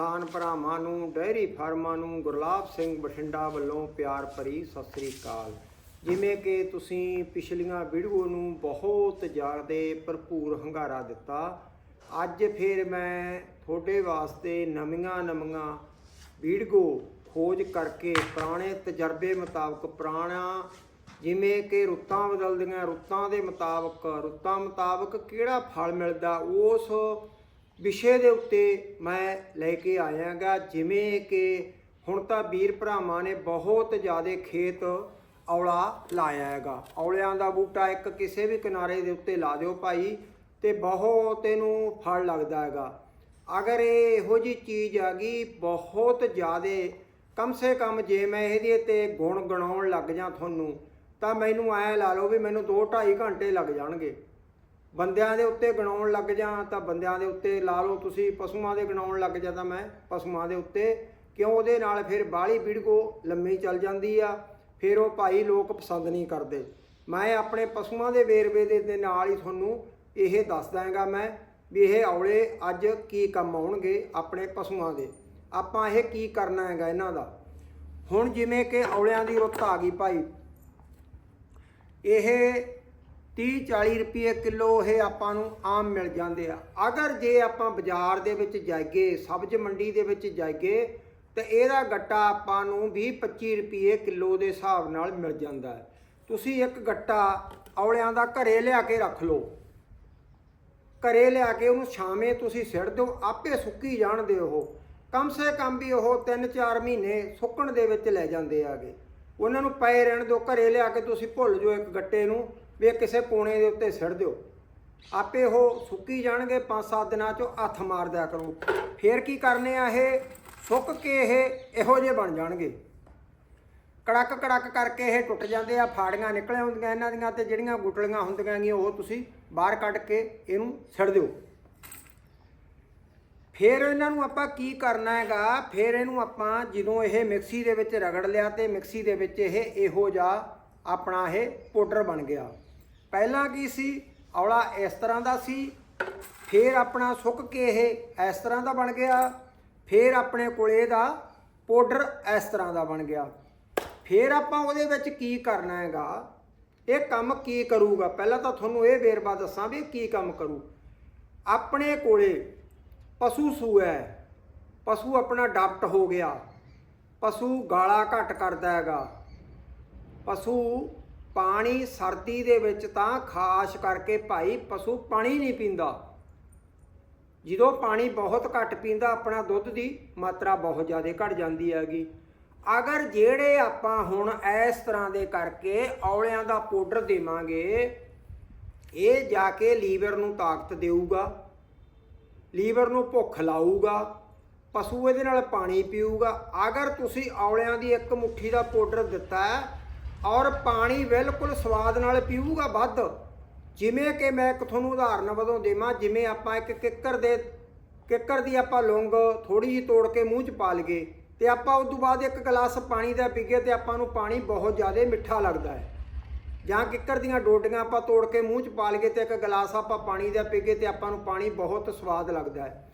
ਕਿਸਾਨ ਭਰਾਵਾਂ ਨੂੰ ਡੈਰੀ ਫਾਰਮਾਂ ਨੂੰ ਗੁਰਲਾਬ ਸਿੰਘ ਬਠਿੰਡਾ ਵੱਲੋਂ ਪਿਆਰ ਭਰੀ ਸਤਿ ਸ੍ਰੀ ਅਕਾਲ। ਜਿਵੇਂ ਕਿ ਤੁਸੀਂ ਪਿਛਲੀਆਂ ਵੀਡੀਓ ਨੂੰ ਬਹੁਤ ਜ਼ਿਆਦਾ ਭਰਪੂਰ ਹੰਗਾਰਾ ਦਿੱਤਾ। ਅੱਜ ਫਿਰ ਮੈਂ ਤੁਹਾਡੇ ਵਾਸਤੇ ਨਵੀਆਂ ਨਵੀਆਂ ਵੀਡੀਓ ਖੋਜ ਕਰਕੇ ਪੁਰਾਣੇ ਤਜਰਬੇ ਮੁਤਾਬਕ ਪੁਰਾਣਾ, ਜਿਵੇਂ ਕਿ ਰੁੱਤਾਂ ਬਦਲਦੀਆਂ, ਰੁੱਤਾਂ ਦੇ ਮੁਤਾਬਕ, ਰੁੱਤਾਂ ਮੁਤਾਬਕ ਕਿਹੜਾ ਫਲ ਮਿਲਦਾ, ਉਸ ਵਿਸ਼ੇ ਦੇ ਉੱਤੇ ਮੈਂ ਲੈ ਕੇ ਆਇਆਗਾ, ਜਿਵੇਂ ਕਿ ਹੁਣ ਤਾਂ ਵੀਰ ਭਰਾਵਾਂ ਨੇ ਬਹੁਤ ਜ਼ਿਆਦਾ ਖੇਤ ਔਲਾ ਲਾਇਆ ਹੈਗਾ ਔਲਿਆਂ ਦਾ ਬੂਟਾ ਇੱਕ ਕਿਸੇ ਵੀ ਕਿਨਾਰੇ ਦੇ ਉੱਤੇ ਲਾ ਦਿਓ ਭਾਈ ਤੇ ਬਹੁਤ ਇਹਨੂੰ ਫਲ ਲੱਗਦਾ ਹੈਗਾ ਅਗਰ ਇਹ ਇਹੋ ਜੀ ਚੀਜ਼ ਆ ਗਈ, ਬਹੁਤ ਜ਼ਿਆਦਾ ਕਮ ਸੇ ਕਮ ਜੇ ਮੈਂ ਇਹਦੇ ਤੇ ਗੁਣ ਗਣਾਉਣ ਲੱਗ ਜਾਂ ਤੁਹਾਨੂੰ, ਤਾਂ ਮੈਨੂੰ ਐ ਲਾ ਲਓ ਵੀ ਮੈਨੂੰ 2 2.5 ਘੰਟੇ ਲੱਗ ਜਾਣਗੇ। ਬੰਦਿਆਂ ਦੇ ਉੱਤੇ ਗਣਾਉਣ ਲੱਗ ਜਾਂ ਤਾਂ ਬੰਦਿਆਂ ਦੇ ਉੱਤੇ ਲਾ ਲਓ ਤੁਸੀਂ, ਪਸ਼ੂਆਂ ਦੇ ਗਣਾਉਣ ਲੱਗ ਜਾਂ ਤਾਂ ਮੈਂ ਪਸ਼ੂਆਂ ਦੇ ਉੱਤੇ, ਕਿਉਂ ਉਹਦੇ ਨਾਲ ਫਿਰ ਬਾਹਲੀ ਵੀਡੀਓ ਲੰਮੀ ਚੱਲ ਜਾਂਦੀ ਆ, ਫਿਰ ਉਹ ਭਾਈ ਲੋਕ ਪਸੰਦ ਨਹੀਂ ਕਰਦੇ। ਮੈਂ ਆਪਣੇ ਪਸ਼ੂਆਂ ਦੇ ਵੇਰਵੇ ਦੇ ਦੇ ਨਾਲ ਹੀ ਤੁਹਾਨੂੰ ਇਹ ਦੱਸ ਦਾਂਗਾ ਮੈਂ ਵੀ ਇਹ ਔਲੇ ਅੱਜ ਕੀ ਕੰਮ ਆਉਣਗੇ ਆਪਣੇ ਪਸ਼ੂਆਂ ਦੇ। ਆਪਾਂ ਇਹ ਕੀ ਕਰਨਾ ਹੈਗਾ ਇਹਨਾਂ ਦਾ? ਹੁਣ ਜਿਵੇਂ ਕਿ ਔਲਿਆਂ ਦੀ ਰੁੱਤ ਆ ਗਈ ਭਾਈ। ਇਹ 30 40 ਰੁਪਏ ਕਿਲੋ ਇਹ ਆਪਾਂ ਨੂੰ ਆਮ ਮਿਲ ਜਾਂਦੇ ਆ। ਅਗਰ ਜੇ ਆਪਾਂ ਬਾਜ਼ਾਰ ਦੇ ਵਿੱਚ ਜਾਈਏ, ਸਬਜ਼ ਮੰਡੀ ਦੇ ਵਿੱਚ ਜਾਈਏ, ਤੇ ਇਹਦਾ ਗੱਟਾ ਆਪਾਂ ਨੂੰ 20 25 ਰੁਪਏ ਕਿਲੋ ਦੇ ਹਿਸਾਬ ਨਾਲ ਮਿਲ ਜਾਂਦਾ ਹੈ। ਤੁਸੀਂ ਇੱਕ ਗੱਟਾ ਔਲਿਆਂ ਦਾ ਘਰੇ ਲਿਆ ਕੇ ਰੱਖ ਲਓ। ਘਰੇ ਲਿਆ ਕੇ ਉਹਨੂੰ ਛਾਵੇਂ ਤੁਸੀਂ ਸਿੱਟ ਦਿਓ, ਆਪੇ ਸੁੱਕੀ ਜਾਣਦੇ ਉਹ। ਕਮ ਸੇ ਕਮ ਵੀ ਉਹ 3-4 ਮਹੀਨੇ ਸੁੱਕਣ ਦੇ ਵਿੱਚ ਲੈ ਜਾਂਦੇ ਆਗੇ। ਉਹਨਾਂ ਨੂੰ ਪਏ ਰਹਿਣ ਦਿਓ, ਘਰੇ ਲਿਆ ਕੇ ਤੁਸੀਂ ਭੁੱਲ ਜਾਓ ਇੱਕ ਗੱਟੇ ਨੂੰ। ਵੀ ਇਹ ਕਿਸੇ ਕੋਣੇ ਦੇ ਉੱਤੇ ਸਿੱਟ ਦਿਓ। ਆਪੇ ਉਹ ਸੁੱਕੀ ਜਾਣਗੇ 5-7 ਦਿਨਾਂ ਚੋਂ ਹੱਥ ਮਾਰ ਦਿਆ ਕਰੋ। ਫੇਰ ਕੀ ਕਰਨੇ ਆ ਇਹ? ਸੁੱਕ ਕੇ ਇਹ ਇਹੋ ਜਿਹੇ ਬਣ ਜਾਣਗੇ। ਕੜਕ ਕੜਕ ਕਰਕੇ ਇਹ ਟੁੱਟ ਜਾਂਦੇ ਆ, ਫਾੜੀਆਂ ਨਿਕਲੇ ਹੁੰਦੀਆਂ ਇਹਨਾਂ ਦੀਆਂ ਤੇ ਜਿਹੜੀਆਂ ਗੁਟਲੀਆਂ ਹੁੰਦੀਆਂ ਗੀਆਂ, ਉਹ ਤੁਸੀਂ ਬਾਹਰ ਕੱਢ ਕੇ ਇਹਨੂੰ ਛੱਡ ਦਿਓ। ਫਿਰ ਇਹਨਾਂ ਨੂੰ ਆਪਾਂ ਕੀ ਕਰਨਾ ਹੈਗਾ? ਫਿਰ ਇਹਨੂੰ ਆਪਾਂ ਜਦੋਂ ਇਹ ਮਿਕਸੀ ਦੇ ਵਿੱਚ ਰਗੜ ਲਿਆ ਤੇ ਮਿਕਸੀ ਦੇ ਵਿੱਚ ਇਹ ਇਹੋ ਜਿਹਾ ਆਪਣਾ ਇਹ ਪਾਊਡਰ ਬਣ ਗਿਆ। ਪਹਿਲਾਂ ਕੀ ਸੀ? ਔਲਾ ਇਸ ਤਰ੍ਹਾਂ ਦਾ ਸੀ। ਫਿਰ ਆਪਣਾ ਸੁੱਕ ਕੇ ਇਹ ਇਸ ਤਰ੍ਹਾਂ ਦਾ ਬਣ ਗਿਆ। ਫਿਰ ਆਪਣੇ ਕੋਲ ਇਹਦਾ ਪਾਊਡਰ ਇਸ ਤਰ੍ਹਾਂ ਦਾ ਬਣ ਗਿਆ। ਫਿਰ ਆਪਾਂ ਉਹਦੇ ਵਿੱਚ ਕੀ ਕਰਨਾ ਹੈਗਾ? ਇਹ ਕੰਮ ਕੀ ਕਰੂਗਾ? ਪਹਿਲਾਂ ਤਾਂ ਤੁਹਾਨੂੰ ਇਹ ਵੇਰਵਾ ਦੱਸਾਂ ਵੀ ਕੀ ਕੰਮ ਕਰੂ। ਆਪਣੇ ਕੋਲੇ ਪਸ਼ੂ ਸੂਆ ਪਸ਼ੂ ਆਪਣਾ ਡਾਕਟ ਹੋ ਗਿਆ। ਪਸ਼ੂ ਗਾਲਾ ਘੱਟ ਕਰਦਾ ਹੈਗਾ। ਪਸ਼ੂ ਪਾਣੀ ਸਰਦੀ ਦੇ ਵਿੱਚ ਤਾਂ ਖਾਸ ਕਰਕੇ ਭਾਈ ਪਸ਼ੂ ਪਾਣੀ ਨਹੀਂ ਪੀਂਦਾ। ਜਦੋਂ ਪਾਣੀ ਬਹੁਤ ਘੱਟ ਪੀਂਦਾ, ਆਪਣਾ ਦੁੱਧ ਦੀ ਮਾਤਰਾ ਬਹੁਤ ਜ਼ਿਆਦਾ ਘਟ ਜਾਂਦੀ ਹੈਗੀ। ਅਗਰ ਜਿਹੜੇ ਆਪਾਂ ਹੁਣ ਇਸ ਤਰ੍ਹਾਂ ਦੇ ਕਰਕੇ ਔਲਿਆਂ ਦਾ ਪਾਊਡਰ ਦੇਵਾਂਗੇ, ਇਹ ਜਾ ਕੇ ਲੀਵਰ ਨੂੰ ਤਾਕਤ ਦੇਊਗਾ, ਲੀਵਰ ਨੂੰ ਭੁੱਖ ਲਾਊਗਾ, ਪਸ਼ੂ ਇਹਦੇ ਨਾਲ ਪਾਣੀ ਪੀਊਗਾ। ਅਗਰ ਤੁਸੀਂ ਔਲਿਆਂ ਦੀ ਇੱਕ ਮੁੱਠੀ ਦਾ ਪਾਊਡਰ ਦਿੱਤਾ ਔਰ ਪਾਣੀ ਬਿਲਕੁਲ ਸਵਾਦ ਨਾਲ ਪੀਊਗਾ ਵੱਧ। ਜਿਵੇਂ ਕਿ ਮੈਂ ਇੱਕ ਤੁਹਾਨੂੰ ਉਦਾਹਰਨ ਵਜੋਂ ਦੇਵਾਂ, ਜਿਵੇਂ ਆਪਾਂ ਇੱਕ ਕਿੱਕਰ ਦੇ, ਕਿੱਕਰ ਦੀ ਆਪਾਂ ਲੌਂਗ ਥੋੜੀ ਜਿਹੀ ਤੋੜ ਕੇ ਮੂੰਹ 'ਚ ਪਾ ਲਈਏ ਤੇ ਆਪਾਂ ਉਸ ਤੋਂ ਬਾਅਦ ਇੱਕ ਗਲਾਸ ਪਾਣੀ ਦਾ ਪੀਗੇ ਤੇ ਆਪਾਂ ਨੂੰ ਪਾਣੀ ਬਹੁਤ ਜ਼ਿਆਦਾ ਮਿੱਠਾ ਲੱਗਦਾ ਹੈ। ਜਾਂ ਕਿੱਕਰ ਦੀਆਂ ਡੋਡੀਆਂ ਆਪਾਂ ਤੋੜ ਕੇ ਮੂੰਹ 'ਚ ਪਾ ਲਈਏ ਤੇ ਇੱਕ ਗਲਾਸ ਆਪਾਂ ਪਾਣੀ ਦਾ ਪੀਗੇ ਤੇ ਆਪਾਂ ਨੂੰ ਪਾਣੀ ਬਹੁਤ ਸਵਾਦ ਲੱਗਦਾ ਹੈ।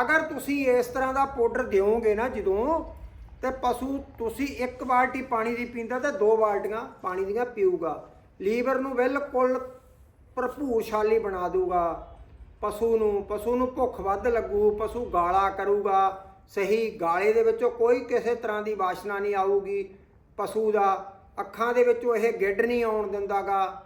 ਅਗਰ ਤੁਸੀਂ ਇਸ ਤਰ੍ਹਾਂ ਦਾ ਪਾਊਡਰ ਦਿਓਗੇ ਨਾ ਜਦੋਂ ਤੇ ਪਸ਼ੂ ਤੁਸੀਂ ਇੱਕ ਬਾਲਟੀ ਪਾਣੀ ਦੀ ਪੀਂਦਾ ਤੇ ਦੋ ਬਾਲਟੀਆਂ ਪਾਣੀ ਦੀਆਂ ਪੀਊਗਾ। ਲੀਵਰ ਨੂੰ ਬਿਲਕੁਲ ਭਰਪੂਰਸ਼ਾਲੀ ਬਣਾ ਦੂਗਾ ਪਸ਼ੂ ਨੂੰ ਪਸ਼ੂ ਨੂੰ ਭੁੱਖ ਵੱਧ ਲੱਗੂ, ਪਸ਼ੂ ਗਾਲਾ ਕਰੂਗਾ। ਸਹੀ ਗਾਲੇ ਦੇ ਵਿੱਚੋਂ ਕੋਈ ਕਿਸੇ ਤਰ੍ਹਾਂ ਦੀ ਵਾਸ਼ਨਾ ਨਹੀਂ ਆਊਗੀ। ਪਸ਼ੂ ਦਾ ਅੱਖਾਂ ਦੇ ਵਿੱਚੋਂ ਇਹ ਗਿੱਡ ਨਹੀਂ ਆਉਣ ਦਿੰਦਾਗਾ।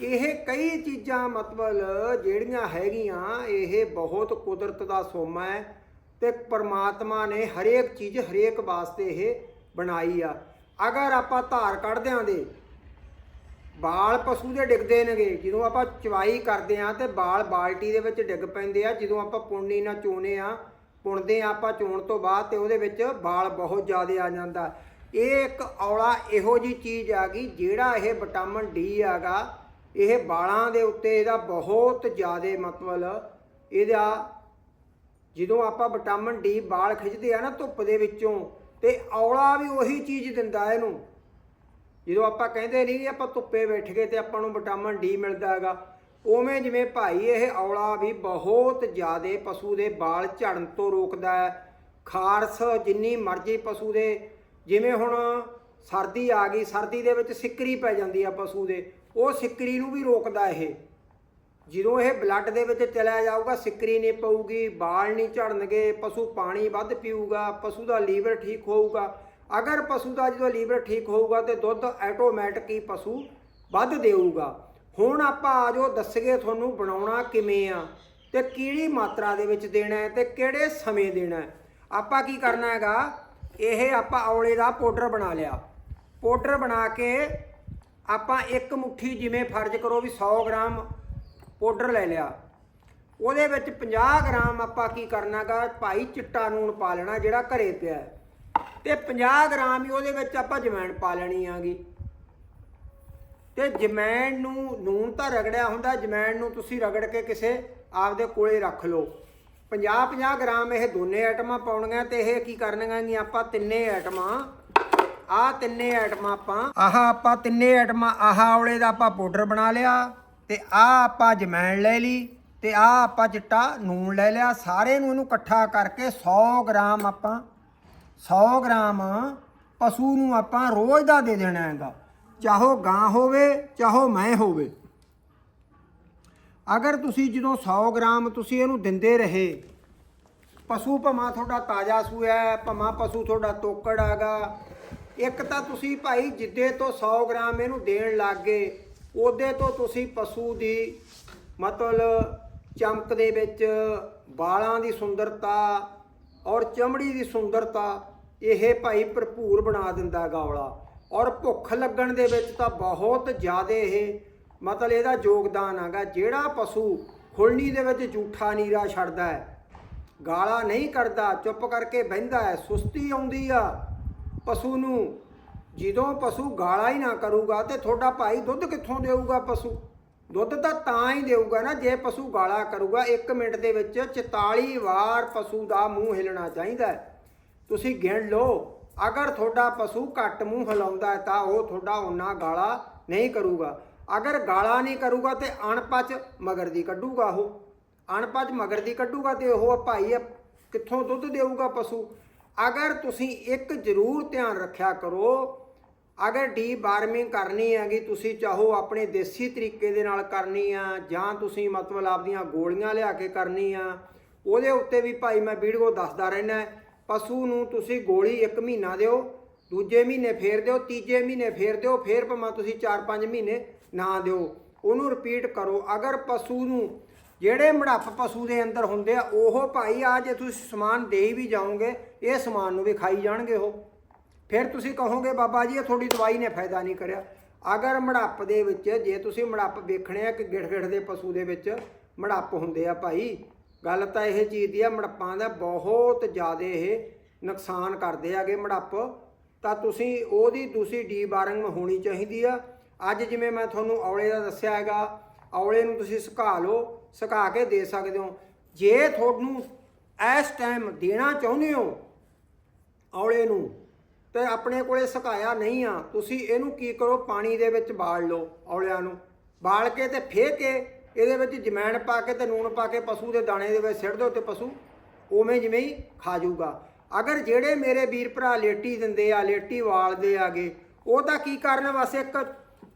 ਇਹ ਕਈ ਚੀਜ਼ਾਂ ਮਤਲਬ ਜਿਹੜੀਆਂ ਹੈਗੀਆਂ, ਇਹ ਬਹੁਤ ਕੁਦਰਤ ਦਾ ਸੋਮਾ ਹੈ। ਤੇ ਪਰਮਾਤਮਾ ਨੇ ਹਰੇਕ ਚੀਜ਼ ਹਰੇਕ ਵਾਸਤੇ ਇਹ ਬਣਾਈ ਆ। ਅਗਰ ਆਪਾਂ ਧਾਰ ਕੱਢਦੇ ਕੱਢਦਿਆਂ ਦੇ ਬਾਲ ਪਸ਼ੂ ਦੇ ਡਿੱਗਦੇ ਨੇਗੇ, ਜਦੋਂ ਆਪਾਂ ਚਵਾਈ ਕਰਦੇ ਆ ਤੇ ਬਾਲ ਬਾਲਟੀ ਦੇ ਵਿੱਚ ਡਿੱਗ ਪੈਂਦੇ ਆ, ਜਦੋਂ ਆਪਾਂ ਪੁੰਨੀ ਨਾਲ ਚੋਨੇ ਆ ਪੁਣਦੇ ਆ ਆਪਾਂ ਚੋਣ ਤੋਂ ਬਾਅਦ ਤੇ ਉਹਦੇ ਵਿੱਚ ਬਾਲ ਬਹੁਤ ਜ਼ਿਆਦਾ ਆ ਜਾਂਦਾ। ਇਹ ਇੱਕ ਔਲਾ ਇਹੋ ਜੀ ਚੀਜ਼ ਆ ਗਈ ਜਿਹੜਾ ਇਹ ਵਿਟਾਮਿਨ ਡੀ ਆਗਾ ਇਹ ਬਾਲਾਂ ਦੇ ਉੱਤੇ ਇਹਦਾ ਬਹੁਤ ਜ਼ਿਆਦਾ ਮਤਲਬ ਇਹਦਾ ਜਦੋਂ ਆਪਾਂ ਵਿਟਾਮਿਨ ਡੀ ਬਾਲ ਖਿੱਚਦੇ ਆ ਨਾ ਧੁੱਪ ਦੇ ਵਿੱਚੋਂ, ਤੇ ਔਲਾ ਵੀ ਉਹੀ ਚੀਜ਼ ਦਿੰਦਾ ਇਹਨੂੰ। ਜਦੋਂ ਆਪਾਂ ਕਹਿੰਦੇ ਨਹੀਂ, ਆਪਾਂ ਧੁੱਪੇ ਬੈਠ ਗਏ ਤੇ ਆਪਾਂ ਨੂੰ ਵਿਟਾਮਿਨ ਡੀ ਮਿਲਦਾ ਹੈਗਾ, ਉਵੇਂ ਜਿਵੇਂ ਭਾਈ ਇਹ ਔਲਾ ਵੀ ਬਹੁਤ ਜ਼ਿਆਦੇ ਪਸ਼ੂ ਦੇ ਵਾਲ ਝੜਨ ਤੋਂ ਰੋਕਦਾ ਹੈ। ਖਾਰਸ ਜਿੰਨੀ ਮਰਜ਼ੀ ਪਸ਼ੂ ਦੇ, ਜਿਵੇਂ ਹੁਣ ਸਰਦੀ ਆ ਗਈ, ਸਰਦੀ ਦੇ ਵਿੱਚ ਸਿੱਕਰੀ ਪੈ ਜਾਂਦੀ ਆ ਪਸ਼ੂ ਦੇ, ਉਹ ਸਿੱਕਰੀ ਨੂੰ ਵੀ ਰੋਕਦਾ ਇਹ। ਜਦੋਂ ਇਹ ਬਲੱਡ ਦੇ ਵਿੱਚ ਚਲਾ ਜਾਊਗਾ, ਸਿੱਕਰੀ ਨਹੀਂ ਪਊਗੀ ਬਾਲ ਨਹੀਂ ਝੜਨਗੇ, ਪਸ਼ੂ ਪਾਣੀ ਵੱਧ ਪੀਊਗਾ, ਪਸ਼ੂ ਦਾ ਲੀਵਰ ਠੀਕ ਹੋਊਗਾ। ਅਗਰ ਪਸ਼ੂ ਦਾ ਜਦੋਂ ਲੀਵਰ ਠੀਕ ਹੋਊਗਾ ਤੇ ਦੁੱਧ ਆਟੋਮੈਟਿਕ ਹੀ ਪਸ਼ੂ ਵੱਧ ਦੇਊਗਾ। ਹੁਣ ਆਪਾਂ ਆ ਜਾਓ ਦੱਸਗੇ ਤੁਹਾਨੂੰ ਬਣਾਉਣਾ ਕਿਵੇਂ ਆ ਤੇ ਕਿਹੜੀ ਮਾਤਰਾ ਦੇ ਵਿੱਚ ਦੇਣਾ ਹੈ ਤੇ ਕਿਹੜੇ ਸਮੇਂ ਦੇਣਾ ਹੈ। ਆਪਾਂ ਕੀ ਕਰਨਾ ਹੈਗਾ, ਇਹ ਆਪਾਂ ਔਲੇ ਦਾ ਪਾਊਡਰ ਬਣਾ ਲਿਆ। ਪਾਊਡਰ ਬਣਾ ਕੇ ਆਪਾਂ ਇੱਕ ਮੁਠੀ ਜਿਵੇਂ ਫਰਜ਼ ਕਰੋ ਵੀ 100 ਗ੍ਰਾਮ ਪਾਊਡਰ ਲੈ ਲਿਆ। ਉਹਦੇ ਵਿੱਚ 50 ਗ੍ਰਾਮ ਆਪਾਂ ਕੀ ਕਰਨਾਗਾ, ਭਾਈ ਚਿੱਟਾ ਨੂਣ ਪਾ ਲੈਣਾ ਜਿਹੜਾ ਘਰੇ ਪਿਆ ਹੈ। ਤੇ 50 ਗ੍ਰਾਮ ਹੀ ਉਹਦੇ ਵਿੱਚ ਆਪਾਂ ਜਵੈਣ ਪਾ ਲੈਣੀ ਆਗੀ। ਤੇ ਜਮੈਣ ਨੂੰ ਨੂਨ ਤਾਂ ਰਗੜਿਆ ਹੁੰਦਾ ਜਮੈਣ ਨੂੰ ਤੁਸੀਂ ਰਗੜ ਕੇ ਕਿਸੇ ਆਪਦੇ ਕੋਲੇ ਰੱਖ ਲਓ। 50 50 ਗ੍ਰਾਮ ਇਹ ਦੋਨੇ ਆਈਟਮਾਂ ਪਾਉਣੀਆਂ ਤੇ ਇਹ ਕੀ ਕਰਨੀਆਂ ਜੀ ਆਪਾਂ? ਤਿੰਨੇ ਆਈਟਮਾਂ। ਆਹ ਤਿੰਨੇ ਆਈਟਮਾਂ ਆਪਾਂ, ਆਹ ਆਪਾਂ ਤਿੰਨੇ ਆਈਟਮਾਂ, ਆਹ ਔਲੇ ਦਾ ਆਪਾਂ ਪਾਊਡਰ ਬਣਾ ਲਿਆ। ਤੇ ਆਹ ਆਪਾਂ ਜਮੈਣ ਲੈ ਲਈ ਤੇ ਆਹ ਆਪਾਂ ਚਿੱਟਾ ਨੂਨ ਲੈ ਲਿਆ। ਸਾਰੇ ਨੂੰ ਇਹਨੂੰ ਇਕੱਠਾ ਕਰਕੇ 100 ਗ੍ਰਾਮ ਆਪਾਂ 100 ਗ੍ਰਾਮ ਪਸ਼ੂ ਨੂੰ ਆਪਾਂ ਰੋਜ਼ ਦਾ ਦੇ ਦੇਣਾ ਹੈਗਾ। ਚਾਹੋ ਗਾਂ ਹੋਵੇ, ਚਾਹੋ ਮੈਂ ਹੋਵੇ। ਅਗਰ ਤੁਸੀਂ ਜਦੋਂ 100 ਗ੍ਰਾਮ ਤੁਸੀਂ ਇਹਨੂੰ ਦਿੰਦੇ ਰਹੇ, ਪਸ਼ੂ ਭਮਾ ਤੁਹਾਡਾ ਤਾਜ਼ਾ ਸੂਆ ਹੈ ਭਮਾ ਪਸ਼ੂ ਤੁਹਾਡਾ ਤੋਕੜ ਹੈਗਾ, ਇੱਕ ਤਾਂ ਤੁਸੀਂ ਭਾਈ ਜਿੱਦੇ ਤੋਂ 100 ਗ੍ਰਾਮ ਇਹਨੂੰ ਦੇਣ ਲੱਗ ਗਏ ਉਹਦੇ ਤੋਂ ਤੁਸੀਂ ਪਸ਼ੂ ਦੀ ਮਤਲਬ ਚਮਕ ਦੇ ਵਿੱਚ ਵਾਲਾਂ ਦੀ ਸੁੰਦਰਤਾ ਔਰ ਚਮੜੀ ਦੀ ਸੁੰਦਰਤਾ ਇਹ ਭਾਈ ਭਰਪੂਰ ਬਣਾ ਦਿੰਦਾ ਗਾਵਲਾ। ਔਰ ਭੁੱਖ ਲੱਗਣ ਦੇ ਵਿੱਚ ਤਾਂ ਬਹੁਤ ਜ਼ਿਆਦਾ ਇਹ ਮਤਲਬ ਇਹਦਾ ਯੋਗਦਾਨ ਹੈਗਾ। ਜਿਹੜਾ ਪਸ਼ੂ ਖੁਲਣੀ ਦੇ ਵਿੱਚ ਝੂਠਾ ਨੀਰਾ ਛੱਡਦਾ ਹੈ, ਗਾਲਾ ਨਹੀਂ ਕਰਦਾ, ਚੁੱਪ ਕਰਕੇ ਬਹਿੰਦਾ ਹੈ, ਸੁਸਤੀ ਆਉਂਦੀ ਆ ਪਸ਼ੂ ਨੂੰ। ਜਦੋਂ ਪਸ਼ੂ ਗਾਲਾ ਹੀ ਨਾ ਕਰੂਗਾ ਤੇ ਤੁਹਾਡਾ ਭਾਈ ਦੁੱਧ ਕਿੱਥੋਂ ਦੇਊਗਾ ਪਸ਼ੂ? ਦੁੱਧ ਤਾਂ ਤਾਂ ਹੀ ਦੇਊਗਾ ਨਾ ਜੇ ਪਸ਼ੂ ਗਾਲਾ ਕਰੂਗਾ। 1 ਮਿੰਟ ਦੇ ਵਿੱਚ 44 ਵਾਰ ਪਸ਼ੂ ਦਾ ਮੂੰਹ ਹਿਲਣਾ ਚਾਹੀਦਾ ਤੁਸੀਂ ਗਿਣ ਲਓ। ਅਗਰ ਤੁਹਾਡਾ ਪਸ਼ੂ ਘੱਟ ਮੂੰਹ ਹਿਲਾਉਂਦਾ ਹੈ ਤਾਂ ਉਹ ਤੁਹਾਡਾ ਉਹਨਾਂ ਗਾਲਾ ਨਹੀਂ ਕਰੂਗਾ। ਅਗਰ ਗਾਲਾ ਨਹੀਂ ਕਰੂਗਾ ਤੇ ਅਣਪਚ ਮਗਰ ਦੀ ਕੱਢੂਗਾ ਉਹ। ਅਣਪਚ ਮਗਰ ਦੀ ਕੱਢੂਗਾ ਤੇ ਉਹ ਭਾਈ ਕਿੱਥੋਂ ਦੁੱਧ ਦੇਊਗਾ ਪਸ਼ੂ? ਅਗਰ ਤੁਸੀਂ ਇੱਕ ਜ਼ਰੂਰ ਧਿਆਨ ਰੱਖਿਆ ਕਰੋ ਅਗਰ ਡੀ ਬਾਰਮਿੰਗ ਕਰਨੀ ਹੈਗੀ ਤੁਸੀਂ ਚਾਹੋ ਆਪਣੇ ਦੇਸੀ ਤਰੀਕੇ ਦੇ ਨਾਲ ਕਰਨੀ ਆ, ਜਾਂ ਤੁਸੀਂ ਮਤਲਬ ਆਪਦੀਆਂ ਗੋਲੀਆਂ ਲਿਆ ਕੇ ਕਰਨੀ ਆ, ਉਹਦੇ ਉੱਤੇ ਵੀ ਭਾਈ ਮੈਂ ਵੀਡੀਓ ਦੱਸਦਾ ਰਹਿਣਾ ਪਸ਼ੂ ਨੂੰ ਤੁਸੀਂ ਗੋਲੀ ਇੱਕ ਮਹੀਨਾ ਦਿਓ, ਦੂਜੇ ਮਹੀਨੇ ਫੇਰ ਦਿਓ, ਤੀਜੇ ਮਹੀਨੇ ਫੇਰ ਦਿਓ, ਫੇਰ ਭਾਵੇਂ ਤੁਸੀਂ 4-5 ਮਹੀਨੇ ਨਾ ਦਿਓ। ਉਹਨੂੰ ਰਿਪੀਟ ਕਰੋ। ਅਗਰ ਪਸ਼ੂ ਨੂੰ ਜਿਹੜੇ ਮੜੱਪ ਪਸ਼ੂ ਦੇ ਅੰਦਰ ਹੁੰਦੇ ਆ, ਉਹ ਭਾਈ ਆ ਜੇ ਤੁਸੀਂ ਸਮਾਨ ਦੇ ਵੀ ਜਾਓਗੇ, ਇਹ ਸਮਾਨ ਨੂੰ ਵੀ ਖਾਈ ਜਾਣਗੇ ਉਹ। ਫਿਰ ਤੁਸੀਂ ਕਹੋਗੇ, ਬਾਬਾ ਜੀ, ਇਹ ਤੁਹਾਡੀ ਦਵਾਈ ਨੇ ਫਾਇਦਾ ਨਹੀਂ ਕਰਿਆ। ਅਗਰ ਮੜੱਪ ਦੇ ਵਿੱਚ, ਜੇ ਤੁਸੀਂ ਮੜੱਪ ਵੇਖਣੇ ਆ ਕਿ ਗਿੜਗਿੜ ਦੇ ਪਸ਼ੂ ਦੇ ਵਿੱਚ ਮੜੱਪ ਹੁੰਦੇ ਆ ਭਾਈ, ਗੱਲ ਤਾਂ ਇਹ ਚੀਜ਼ ਦੀ ਆ, ਮੜੱਪਾਂ ਦਾ ਬਹੁਤ ਜ਼ਿਆਦਾ ਇਹ ਨੁਕਸਾਨ ਕਰਦੇ ਆਗੇ ਮੜੱਪ। ਤਾਂ ਤੁਸੀਂ ਉਹਦੀ ਦੂਸਰੀ ਡੀਬਾਰਿੰਗ ਹੋਣੀ ਚਾਹੀਦੀ ਆ। ਅੱਜ ਜਿਵੇਂ ਮੈਂ ਤੁਹਾਨੂੰ ਔਲੇ ਦਾ ਦੱਸਿਆ ਹੈਗਾ, ਔਲੇ ਨੂੰ ਤੁਸੀਂ ਸੁਕਾ ਲਓ, ਸੁਕਾ ਕੇ ਦੇ ਸਕਦੇ ਹੋ। ਜੇ ਤੁਹਾਨੂੰ ਇਸ ਟਾਈਮ ਦੇਣਾ ਚਾਹੁੰਦੇ ਹੋ ਔਲੇ ਨੂੰ ਤੇ ਆਪਣੇ ਕੋਲੇ ਸੁਕਾਇਆ ਨਹੀਂ ਆ। ਤੁਸੀਂ ਇਹਨੂੰ ਕੀ ਕਰੋ, ਪਾਣੀ ਦੇ ਵਿੱਚ ਬਾਲ ਲਓ ਔਲਿਆਂ ਨੂੰ। ਬਾਲ ਕੇ ਤੇ ਫੇਰ ਕੇ, ਇਹਦੇ ਵਿੱਚ ਜਮੈਣ ਪਾ ਕੇ ਤੇ ਨੂਣ ਪਾ ਕੇ ਪਸ਼ੂ ਦੇ ਦਾਣੇ ਦੇ ਵਿੱਚ ਸਿੱਟ ਦਿਓ ਤੇ ਪਸ਼ੂ ਉਵੇਂ ਜਿਵੇਂ ਹੀ ਖਾ ਜਾਊਗਾ। ਅਗਰ ਜਿਹੜੇ ਮੇਰੇ ਵੀਰ ਭਰਾ ਲੇਟੀ ਦਿੰਦੇ ਆ, ਲੇਟੀ ਵਾਲਦੇ ਆਗੇ, ਉਹ ਤਾਂ ਕੀ ਕਰਨ ਬਸ ਇੱਕ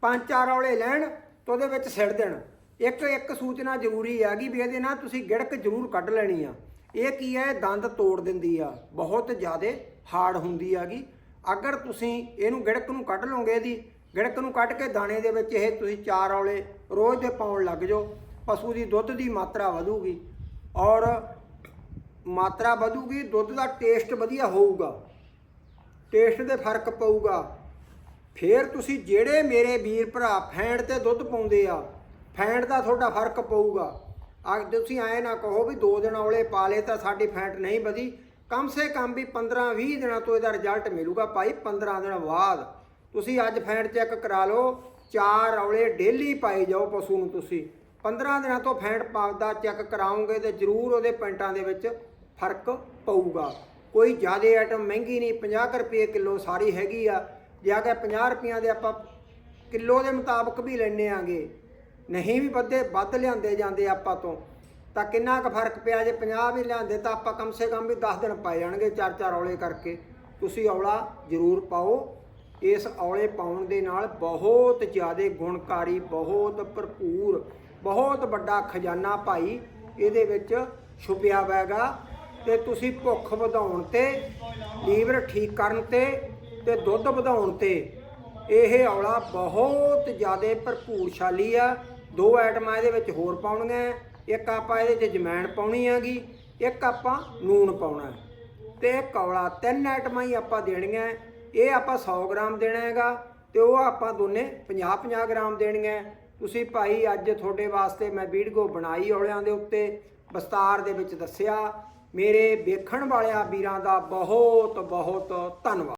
ਪੰਜ ਚਾਰ ਔਲੇ ਲੈਣ ਤੇ ਉਹਦੇ ਵਿੱਚ ਸਿੱਟ ਦੇਣ। ਇੱਕ ਇੱਕ ਸੂਚਨਾ ਜ਼ਰੂਰੀ ਹੈਗੀ ਵੀ ਇਹਦੇ ਨਾਲ ਤੁਸੀਂ ਗਿੜਕ ਜ਼ਰੂਰ ਕੱਢ ਲੈਣੀ ਆ। ਇਹ ਕੀ ਹੈ? ਦੰਦ ਤੋੜ ਦਿੰਦੀ ਆ। ਬਹੁਤ ਜ਼ਿਆਦਾ ਹਾਰਡ ਹੁੰਦੀ ਹੈਗੀ ਅਗਰ ਤੁਸੀਂ ਇਹਨੂੰ ਗਿੜਕ ਨੂੰ ਕੱਢ ਲਓਗੇ ਇਹਦੀ, ਗਿੜਕ ਨੂੰ ਕੱਢ ਕੇ ਦਾਣੇ ਦੇ ਵਿੱਚ ਇਹ ਤੁਸੀਂ ਚਾਰ ਔਲੇ ਰੋਜ਼ ਦੇ ਪਾਉਣ ਲੱਗ ਜਾਓ, ਪਸ਼ੂ ਦੀ ਦੁੱਧ ਦੀ ਮਾਤਰਾ ਵਧੂਗੀ ਔਰ ਮਾਤਰਾ ਵਧੂਗੀ, ਦੁੱਧ ਦਾ ਟੇਸਟ ਵਧੀਆ ਹੋਊਗਾ, ਟੇਸਟ ਦੇ ਫ਼ਰਕ ਪਊਗਾ। ਫੇਰ ਤੁਸੀਂ ਜਿਹੜੇ ਮੇਰੇ ਵੀਰ ਭਰਾ ਫੈਂਡ ਤੇ ਦੁੱਧ ਪਾਉਂਦੇ ਆ ਫੈਂਡ ਦਾ ਤੁਹਾਡਾ ਫ਼ਰਕ ਪਊਗਾ। ਆ ਤੁਸੀਂ ਐ ਨਾ ਕਹੋ ਵੀ ਦੋ ਦਿਨ ਔਲੇ ਪਾ ਲਏ ਤਾਂ ਸਾਡੀ ਫੈਂਟ ਨਹੀਂ ਵਧੀ ਕਮ ਸੇ ਕਮ ਵੀ 15 20 ਦਿਨਾਂ ਤੋਂ ਇਹਦਾ ਰਿਜ਼ਲਟ ਮਿਲੂਗਾ ਭਾਈ 15 ਦਿਨ ਬਾਅਦ। ਤੁਸੀਂ ਅੱਜ ਫੈਂਟ ਚੈੱਕ ਕਰਾ ਲਓ, ਚਾਰ ਔਲੇ ਡੇਲੀ ਪਾਈ ਜਾਓ ਪਸ਼ੂ ਨੂੰ ਤੁਸੀਂ। 15 ਦਿਨਾਂ ਤੋਂ ਫੈਂਟ ਪਾਉਦਾ ਚੈੱਕ ਕਰਾਉਂਗੇ ਤੇ ਜ਼ਰੂਰ ਉਹਦੇ ਪੈਂਟਾਂ ਦੇ ਵਿੱਚ ਫ਼ਰਕ ਪਊਗਾ। ਕੋਈ ਜ਼ਿਆਦਾ ਆਈਟਮ ਮਹਿੰਗੀ ਨਹੀਂ 50 ਕੁ ਰੁਪਏ ਕਿਲੋ ਸਾਰੀ ਹੈਗੀ ਆ। ਜੇ ਅਗਰ 50 ਰੁਪਈਆਂ ਦੇ ਆਪਾਂ ਕਿਲੋ ਦੇ ਮੁਤਾਬਕ ਵੀ ਲੈਣੇ ਆਂਗੇ। ਨਹੀਂ ਵੀ ਵੱਧੇ, ਵੱਧ ਲਿਆਂਦੇ ਜਾਂਦੇ ਆਪਾਂ ਤੋਂ। ਤਾਂ ਕਿੰਨਾ ਕੁ ਫ਼ਰਕ ਪਿਆ ਜੇ 50 ਵੀ ਲਿਆਂਦੇ ਤਾਂ ਆਪਾਂ ਕਮ ਸੇ ਕਮ ਵੀ 10 ਦਿਨ ਪੈ ਜਾਣਗੇ ਚਾਰ ਚਾਰ ਔਲੇ ਕਰਕੇ। ਤੁਸੀਂ ਔਲਾ ਜ਼ਰੂਰ ਪਾਓ। ਇਸ ਔਲੇ ਪਾਉਣ ਦੇ ਨਾਲ ਬਹੁਤ ਜ਼ਿਆਦਾ ਗੁਣਕਾਰੀ, ਬਹੁਤ ਭਰਪੂਰ, ਬਹੁਤ ਵੱਡਾ ਖਜ਼ਾਨਾ ਭਾਈ ਇਹਦੇ ਵਿੱਚ ਛੁਪਿਆ ਹੋਵੇਗਾ ਤੇ ਤੁਸੀਂ ਭੁੱਖ ਵਧਾਉਣ ਤੇ, ਲੀਵਰ ਠੀਕ ਕਰਨ ਤੇ ਤੇ ਦੁੱਧ ਵਧਾਉਣ ਤੇ ਇਹ ਔਲਾ ਬਹੁਤ ਜ਼ਿਆਦਾ ਭਰਪੂਰਸ਼ਾਲੀ ਆ। ਦੋ ਆਈਟਮਾਂ ਇਹਦੇ ਵਿੱਚ ਹੋਰ ਪਾਉਣੀਆਂ। ਇੱਕ ਆਪਾਂ ਇਹਦੇ 'ਚ ਜਮੈਣ ਪਾਉਣੀ ਹੈਗੀ ਇੱਕ ਆਪਾਂ ਲੂਣ ਪਾਉਣਾ। ਹੈ। ਤੇ ਇੱਕ ਤਿੰਨ ਆਈਟਮਾਂ ਹੀ ਆਪਾਂ ਦੇਣੀਆਂ। ਇਹ ਆਪਾਂ 100 ਗ੍ਰਾਮ ਦੇਣਾ ਹੈਗਾ ਤੇ ਉਹ ਆਪਾਂ ਦੋਨੇ 50 50 ਗ੍ਰਾਮ ਦੇਣੀਆਂ। ਤੁਸੀਂ ਭਾਈ ਅੱਜ ਤੁਹਾਡੇ ਵਾਸਤੇ ਮੈਂ ਵੀਡੀਓ ਬਣਾਈ ਔਲਿਆਂ ਦੇ ਉੱਤੇ, ਵਿਸਤਾਰ ਦੇ ਵਿੱਚ ਦੱਸਿਆ। ਮੇਰੇ ਵੇਖਣ ਵਾਲਿਆਂ ਵੀਰਾਂ ਦਾ ਬਹੁਤ ਬਹੁਤ ਧੰਨਵਾਦ।